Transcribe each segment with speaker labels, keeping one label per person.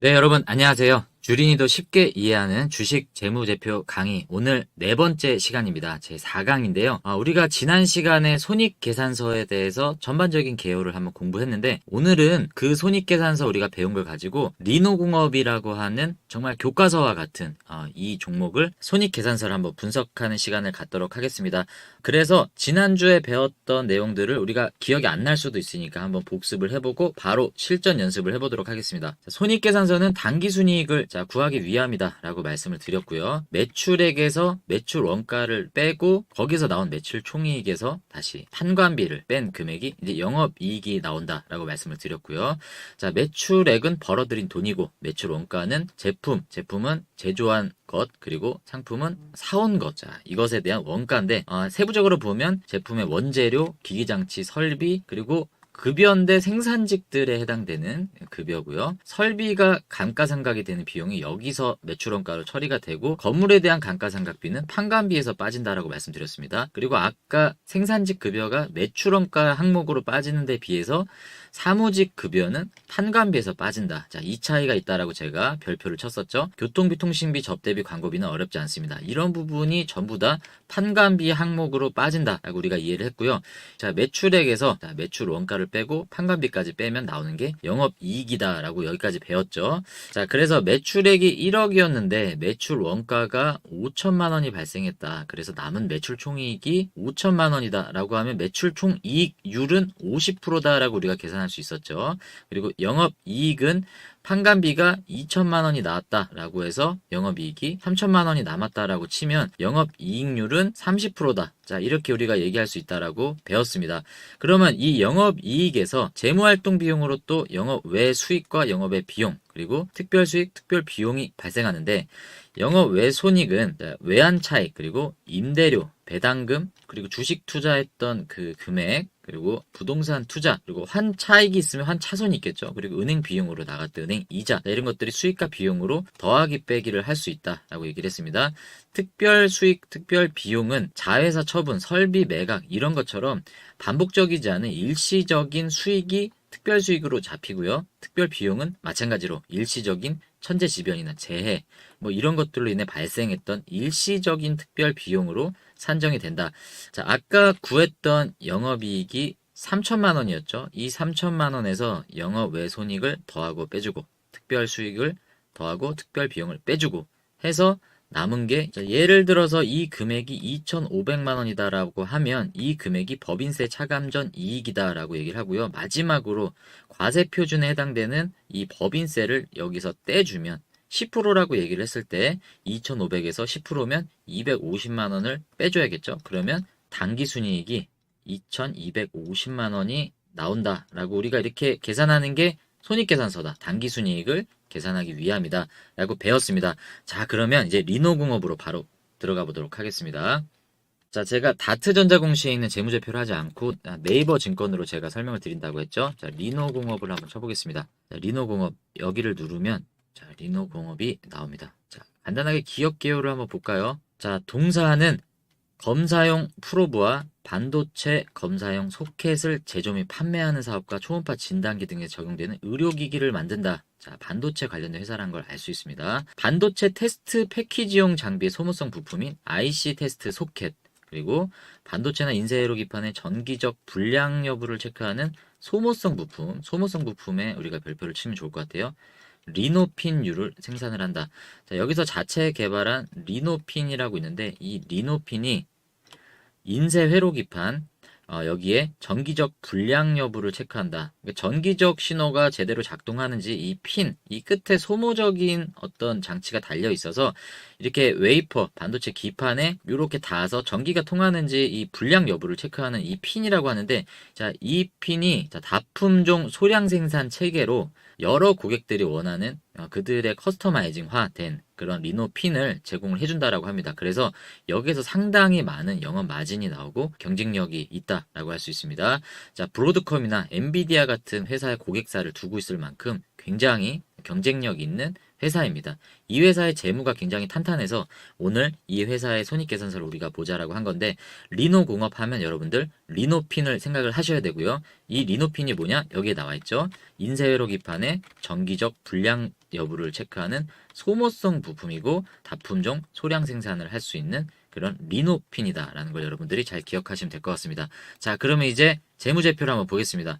Speaker 1: 네, 여러분, 안녕하세요. 주린이도 쉽게 이해하는 주식 재무제표 강의 오늘 네 번째 시간입니다. 제 4강인데요. 우리가 지난 시간에 손익계산서에 대해서 전반적인 개요를 한번 공부했는데 오늘은 그 손익계산서 우리가 배운 걸 가지고 리노공업이라고 하는 정말 교과서와 같은 어, 이 종목을 손익계산서를 한번 분석하는 시간을 갖도록 하겠습니다. 그래서 지난주에 배웠던 내용들을 우리가 기억이 안 날 수도 있으니까 한번 복습을 해보고 바로 실전 연습을 해보도록 하겠습니다. 자, 손익계산서는 당기순이익을 자, 구하기 위함이다 라고 말씀을 드렸고요. 매출액에서 매출 원가를 빼고 거기서 나온 매출 총이익에서 다시 판관비를 뺀 금액이 이제 영업이익이 나온다 라고 말씀을 드렸고요. 자, 매출액은 벌어들인 돈이고 매출 원가는 제품, 제품은 제조한 것 그리고 상품은 사온 것. 자, 이것에 대한 원가인데 어, 세부적으로 보면 제품의 원재료, 기기장치, 설비 그리고 급여인데 생산직들에 해당되는 급여고요. 설비가 감가상각이 되는 비용이 여기서 매출원가로 처리가 되고 건물에 대한 감가상각비는 판관비에서 빠진다라고 말씀드렸습니다. 그리고 아까 생산직 급여가 매출원가 항목으로 빠지는 데 비해서 사무직 급여는 판관비에서 빠진다. 자, 이 차이가 있다라고 제가 별표를 쳤었죠. 교통비, 통신비, 접대비, 광고비는 어렵지 않습니다. 이런 부분이 전부 다 판관비 항목으로 빠진다라고 우리가 이해를 했고요. 자, 매출액에서 자, 매출 원가를 빼고 판관비까지 빼면 나오는 게 영업이익이다라고 여기까지 배웠죠. 자, 그래서 매출액이 1억이었는데 매출 원가가 5천만 원이 발생했다. 그래서 남은 매출 총이익이 5천만 원이다라고 하면 매출 총이익률은 50%다라고 우리가 계산할 수 있었죠. 그리고 영업이익은 판관비가 2천만 원이 나왔다라고 해서 영업이익이 3천만 원이 남았다라고 치면 영업이익률은 30%다. 자, 이렇게 우리가 얘기할 수 있다라고 배웠습니다. 그러면 이 영업이익에서 재무활동 비용으로 또 영업 외 수익과 영업의 비용 그리고 특별 수익, 특별 비용이 발생하는데 영업 외 손익은 외환 차익 그리고 임대료, 배당금 그리고 주식 투자했던 그 금액 그리고 부동산 투자 그리고 환 차익이 있으면 환 차손이 있겠죠. 그리고 은행 비용으로 나갔던 은행 이자 이런 것들이 수익과 비용으로 더하기 빼기를 할 수 있다라고 얘기를 했습니다. 특별 수익, 특별 비용은 자회사 처분, 설비 매각 이런 것처럼 반복적이지 않은 일시적인 수익이 특별 수익으로 잡히고요. 특별 비용은 마찬가지로 일시적인 천재지변이나 재해 뭐 이런 것들로 인해 발생했던 일시적인 특별 비용으로 산정이 된다. 자, 아까 구했던 영업이익이 3천만 원이었죠. 이 3천만 원에서 영업 외 손익을 더하고 빼주고 특별 수익을 더하고 특별 비용을 빼주고 해서 남은 게 예를 들어서 이 금액이 2,500만 원이다라고 하면 이 금액이 법인세 차감 전 이익이다라고 얘기를 하고요. 마지막으로 과세 표준에 해당되는 이 법인세를 여기서 떼주면 10%라고 얘기를 했을 때 2,500에서 10%면 250만 원을 빼줘야겠죠. 그러면 당기순이익이 2,250만 원이 나온다라고 우리가 이렇게 계산하는 게 손익계산서다. 당기순이익을 계산하기 위함이다. 라고 배웠습니다. 자, 그러면 이제 리노공업으로 바로 들어가 보도록 하겠습니다. 자, 제가 다트전자 공시에 있는 재무제표를 하지 않고 네이버 증권으로 제가 설명을 드린다고 했죠. 자, 리노공업을 한번 쳐보겠습니다. 자, 리노공업 여기를 누르면 자, 리노 공업이 나옵니다. 자, 간단하게 기업 개요를 한번 볼까요? 자, 동사는 검사용 프로브와 반도체 검사용 소켓을 제조 및 판매하는 사업과 초음파 진단기 등에 적용되는 의료기기를 만든다. 자, 반도체 관련된 회사라는 걸 알 수 있습니다. 반도체 테스트 패키지용 장비의 소모성 부품인 IC 테스트 소켓, 그리고 반도체나 인쇄회로 기판의 전기적 불량 여부를 체크하는 소모성 부품, 소모성 부품에 우리가 별표를 치면 좋을 것 같아요. 리노핀유를 생산을 한다. 자, 여기서 자체 개발한 리노핀이라고 있는데 이 리노핀이 인쇄 회로기판 어, 여기에 전기적 불량 여부를 체크한다. 그러니까 전기적 신호가 제대로 작동하는지 이 핀, 이 끝에 소모적인 어떤 장치가 달려 있어서 이렇게 웨이퍼, 반도체 기판에 이렇게 닿아서 전기가 통하는지 이 불량 여부를 체크하는 이 핀이라고 하는데 자, 이 핀이 자, 다품종 소량 생산 체계로 여러 고객들이 원하는 어, 그들의 커스터마이징화 된 그런 리노 핀을 제공을 해준다라고 합니다. 그래서 여기에서 상당히 많은 영업 마진이 나오고 경쟁력이 있다라고 할 수 있습니다. 자, 브로드컴이나 엔비디아 같은 회사의 고객사를 두고 있을 만큼 굉장히 경쟁력 있는 회사입니다. 이 회사의 재무가 굉장히 탄탄해서 오늘 이 회사의 손익계산서를 우리가 보자라고 한 건데 리노 공업 하면 여러분들 리노핀을 생각을 하셔야 되고요. 이 리노핀이 뭐냐? 여기에 나와 있죠. 인쇄회로 기판의 전기적 불량 여부를 체크하는 소모성 부품이고 다품종 소량 생산을 할 수 있는 그런 리노핀이다라는 걸 여러분들이 잘 기억하시면 될 것 같습니다. 자, 그러면 이제 재무제표를 한번 보겠습니다.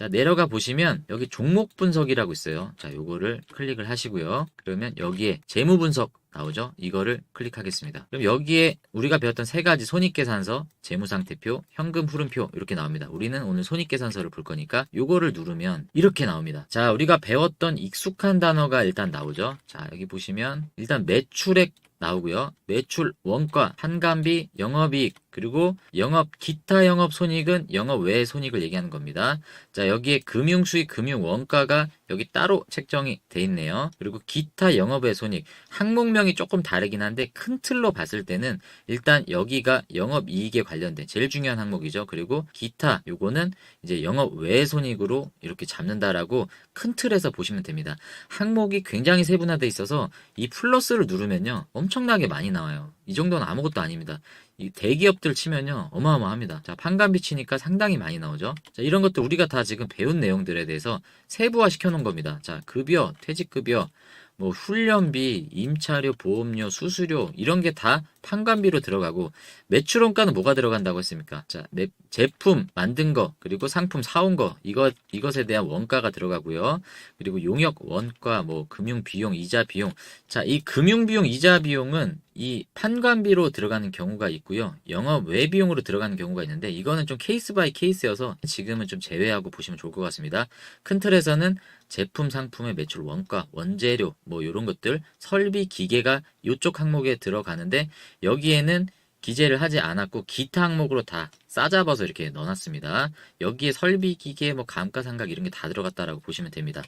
Speaker 1: 자, 내려가 보시면 여기 종목 분석이라고 있어요. 자, 요거를 클릭을 하시고요. 그러면 여기에 재무 분석 나오죠? 이거를 클릭하겠습니다. 그럼 여기에 우리가 배웠던 세 가지 손익계산서, 재무상태표, 현금 흐름표 이렇게 나옵니다. 우리는 오늘 손익계산서를 볼 거니까 요거를 누르면 이렇게 나옵니다. 자, 우리가 배웠던 익숙한 단어가 일단 나오죠. 자, 여기 보시면 일단 매출액 나오고요. 매출 원가, 한간비, 영업이익, 그리고 영업 기타 영업 손익은 영업 외 손익을 얘기하는 겁니다. 자, 여기에 금융 수익, 금융 원가가 여기 따로 책정이 돼 있네요. 그리고 기타 영업 외 손익 항목명이 조금 다르긴 한데 큰 틀로 봤을 때는 일단 여기가 영업 이익에 관련된 제일 중요한 항목이죠. 그리고 기타 요거는 이제 영업 외 손익으로 이렇게 잡는다라고 큰 틀에서 보시면 됩니다. 항목이 굉장히 세분화돼 있어서 이 플러스를 누르면요. 엄청나게 많이 나와요. 이 정도는 아무것도 아닙니다. 이 대기업들 치면요. 어마어마합니다. 자, 판관비 치니까 상당히 많이 나오죠. 자, 이런 것도 우리가 다 지금 배운 내용들에 대해서 세부화 시켜 놓은 겁니다. 자, 급여, 퇴직급여, 뭐 훈련비, 임차료, 보험료, 수수료 이런 게 다 판관비로 들어가고 매출 원가는 뭐가 들어간다고 했습니까? 자, 매- 제품 만든 거 그리고 상품 사온 거 이것 이것에 대한 원가가 들어가고요. 그리고 용역 원가 뭐 금융 비용, 이자 비용. 자, 이 금융 비용, 이자 비용은 이 판관비로 들어가는 경우가 있고요. 영업 외 비용으로 들어가는 경우가 있는데 이거는 좀 케이스 바이 케이스여서 지금은 좀 제외하고 보시면 좋을 것 같습니다. 큰 틀에서는 제품 상품의 매출 원가, 원재료 뭐 이런 것들, 설비 기계가 이쪽 항목에 들어가는데 여기에는 기재를 하지 않았고 기타 항목으로 다 싸잡아서 이렇게 넣어놨습니다. 여기에 설비 기계 뭐 감가상각 이런 게 다 들어갔다라고 보시면 됩니다.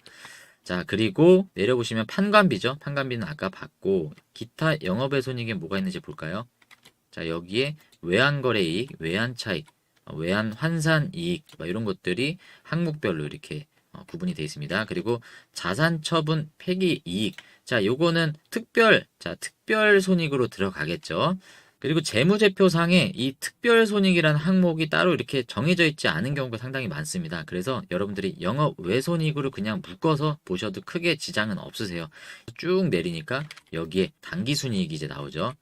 Speaker 1: 자 그리고 내려보시면 판관비죠. 판관비는 아까 봤고 기타 영업의 손익에 뭐가 있는지 볼까요? 자 여기에 외환거래이익, 외환차익, 어, 외환 환산이익 뭐 이런 것들이 항목별로 이렇게 어, 구분이 되어 있습니다. 그리고 자산처분 폐기이익 자 요거는 특별 자 특별 손익으로 들어가겠죠. 그리고 재무제표상에 이 특별 손익이라는 항목이 따로 이렇게 정해져 있지 않은 경우가 상당히 많습니다. 그래서 여러분들이 영업 외 손익으로 그냥 묶어서 보셔도 크게 지장은 없으세요. 쭉 내리니까 여기에 단기 순이익이 이제 나오죠.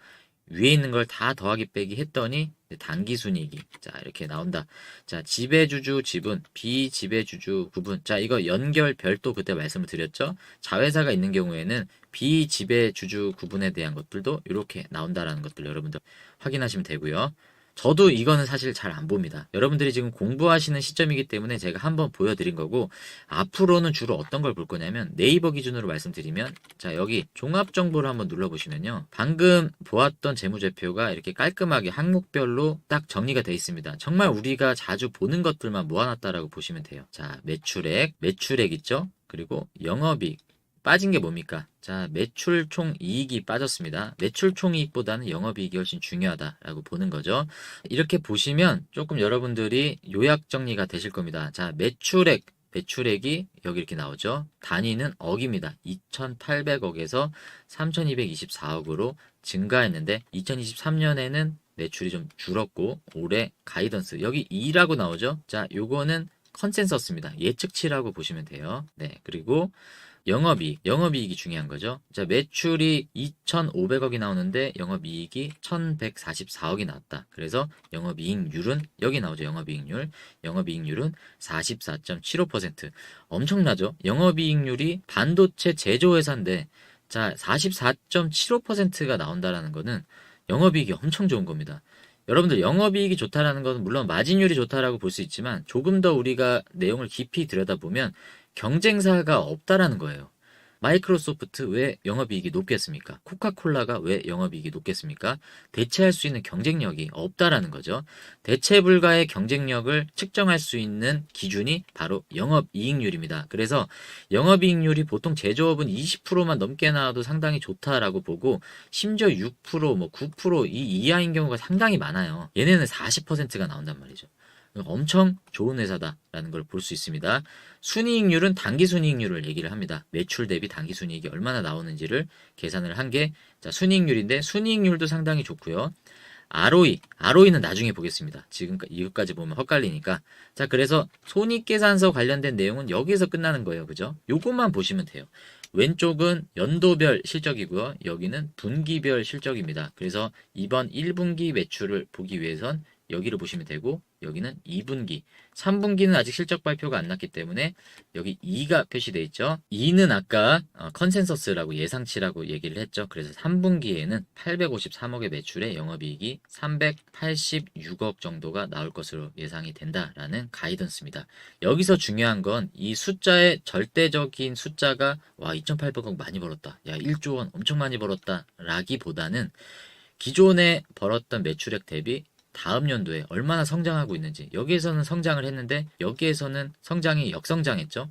Speaker 1: 위에 있는 걸 다 더하기 빼기 했더니 단기순이익이 자 이렇게 나온다. 자 지배주주 지분, 비지배주주 구분. 자 이거 연결 별도 그때 말씀을 드렸죠. 자회사가 있는 경우에는 비지배주주 구분에 대한 것들도 이렇게 나온다라는 것들 여러분들 확인하시면 되고요. 저도 이거는 사실 잘 안 봅니다. 여러분들이 지금 공부하시는 시점이기 때문에 제가 한번 보여드린 거고 앞으로는 주로 어떤 걸 볼 거냐면 네이버 기준으로 말씀드리면 자 여기 종합 정보를 한번 눌러보시면요. 방금 보았던 재무제표가 이렇게 깔끔하게 항목별로 딱 정리가 되어 있습니다. 정말 우리가 자주 보는 것들만 모아놨다라고 보시면 돼요. 자 매출액, 매출액 있죠? 그리고 영업이익, 빠진 게 뭡니까? 자, 매출 총 이익이 빠졌습니다. 매출 총 이익보다는 영업 이익이 훨씬 중요하다라고 보는 거죠. 이렇게 보시면 조금 여러분들이 요약 정리가 되실 겁니다. 자, 매출액, 매출액이 여기 이렇게 나오죠. 단위는 억입니다. 2,800억에서 3,224억으로 증가했는데 2023년에는 매출이 좀 줄었고 올해 가이던스 여기 2라고 나오죠. 자, 요거는 컨센서스입니다. 예측치라고 보시면 돼요. 네, 그리고 영업이익, 영업이익이 중요한 거죠. 자, 매출이 2,500억이 나오는데 영업이익이 1,144억이 나왔다. 그래서 영업이익률은 여기 나오죠. 영업이익률. 영업이익률은 44.75%. 엄청나죠? 영업이익률이 반도체 제조회사인데 자, 44.75%가 나온다라는 거는 영업이익이 엄청 좋은 겁니다. 여러분들 영업이익이 좋다라는 것은 물론 마진율이 좋다라고 볼 수 있지만 조금 더 우리가 내용을 깊이 들여다보면 경쟁사가 없다라는 거예요. 마이크로소프트 왜 영업이익이 높겠습니까? 코카콜라가 왜 영업이익이 높겠습니까? 대체할 수 있는 경쟁력이 없다라는 거죠. 대체 불가의 경쟁력을 측정할 수 있는 기준이 바로 영업이익률입니다. 그래서 영업이익률이 보통 제조업은 20%만 넘게 나와도 상당히 좋다라고 보고 심지어 6%, 뭐 9%이 이하인 경우가 상당히 많아요. 얘네는 40%가 나온단 말이죠. 엄청 좋은 회사다라는 걸 볼 수 있습니다. 순이익률은 단기 순이익률을 얘기를 합니다. 매출 대비 단기 순이익이 얼마나 나오는지를 계산을 한 게 자, 순이익률인데 순이익률도 상당히 좋고요. ROE, ROE는 나중에 보겠습니다. 지금 이것까지 보면 헛갈리니까. 자, 그래서 손익계산서 관련된 내용은 여기에서 끝나는 거예요. 그죠? 요것만 보시면 돼요. 왼쪽은 연도별 실적이고요. 여기는 분기별 실적입니다. 그래서 이번 1분기 매출을 보기 위해선 여기를 보시면 되고 여기는 2분기, 3분기는 아직 실적 발표가 안 났기 때문에 여기 2가 표시되어 있죠. 2는 아까 어, 컨센서스라고 예상치라고 얘기를 했죠. 그래서 3분기에는 853억의 매출에 영업이익이 386억 정도가 나올 것으로 예상이 된다라는 가이던스입니다. 여기서 중요한 건 이 숫자의 절대적인 숫자가 와 2,800억 많이 벌었다. 야 1조 원 엄청 많이 벌었다. 라기보다는 기존에 벌었던 매출액 대비 다음 연도에 얼마나 성장하고 있는지 여기에서는 성장을 했는데 여기에서는 성장이 역성장했죠.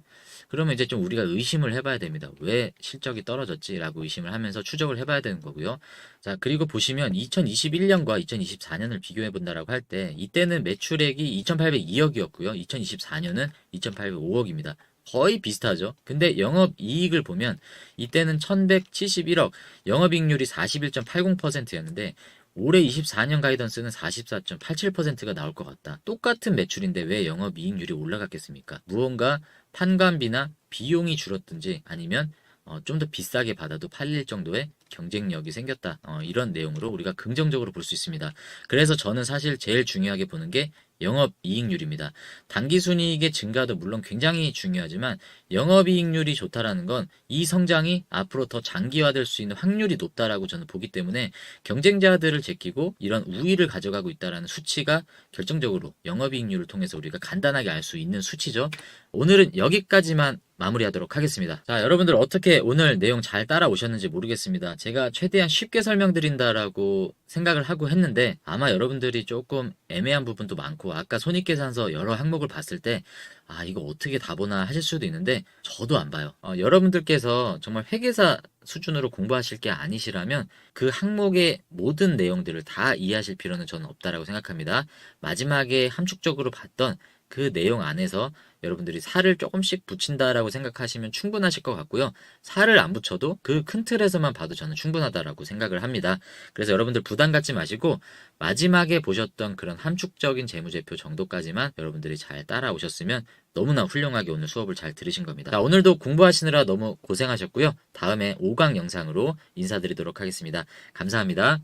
Speaker 1: 그러면 이제 좀 우리가 의심을 해봐야 됩니다. 왜 실적이 떨어졌지라고 의심을 하면서 추적을 해봐야 되는 거고요. 자 그리고 보시면 2021년과 2024년을 비교해 본다라고 할 때 이때는 매출액이 2,802억이었고요. 2024년은 2,805억입니다. 거의 비슷하죠. 근데 영업 이익을 보면 이때는 1,171억, 영업이익률이 41.80%였는데 올해 24년 가이던스는 44.87%가 나올 것 같다. 똑같은 매출인데 왜 영업이익률이 올라갔겠습니까? 무언가 판관비나 비용이 줄었든지 아니면 어, 좀 더 비싸게 받아도 팔릴 정도의 경쟁력이 생겼다. 어, 이런 내용으로 우리가 긍정적으로 볼 수 있습니다. 그래서 저는 사실 제일 중요하게 보는 게 영업이익률입니다. 단기순이익의 증가도 물론 굉장히 중요하지만 영업이익률이 좋다라는 건 이 성장이 앞으로 더 장기화될 수 있는 확률이 높다라고 저는 보기 때문에 경쟁자들을 제끼고 이런 우위를 가져가고 있다라는 수치가 결정적으로 영업이익률을 통해서 우리가 간단하게 알 수 있는 수치죠. 오늘은 여기까지만 마무리하도록 하겠습니다. 자, 여러분들 어떻게 오늘 내용 잘 따라오셨는지 모르겠습니다. 제가 최대한 쉽게 설명드린다라고 생각을 하고 했는데 아마 여러분들이 조금 애매한 부분도 많고 아까 손익계산서 여러 항목을 봤을 때 아, 이거 어떻게 다 보나 하실 수도 있는데 저도 안 봐요. 어, 여러분들께서 정말 회계사 수준으로 공부하실 게 아니시라면 그 항목의 모든 내용들을 다 이해하실 필요는 저는 없다라고 생각합니다. 마지막에 함축적으로 봤던 그 내용 안에서 여러분들이 살을 조금씩 붙인다라고 생각하시면 충분하실 것 같고요. 살을 안 붙여도 그 큰 틀에서만 봐도 저는 충분하다라고 생각을 합니다. 그래서 여러분들 부담 갖지 마시고 마지막에 보셨던 그런 함축적인 재무제표 정도까지만 여러분들이 잘 따라오셨으면 너무나 훌륭하게 오늘 수업을 잘 들으신 겁니다. 자, 오늘도 공부하시느라 너무 고생하셨고요. 다음에 5강 영상으로 인사드리도록 하겠습니다. 감사합니다.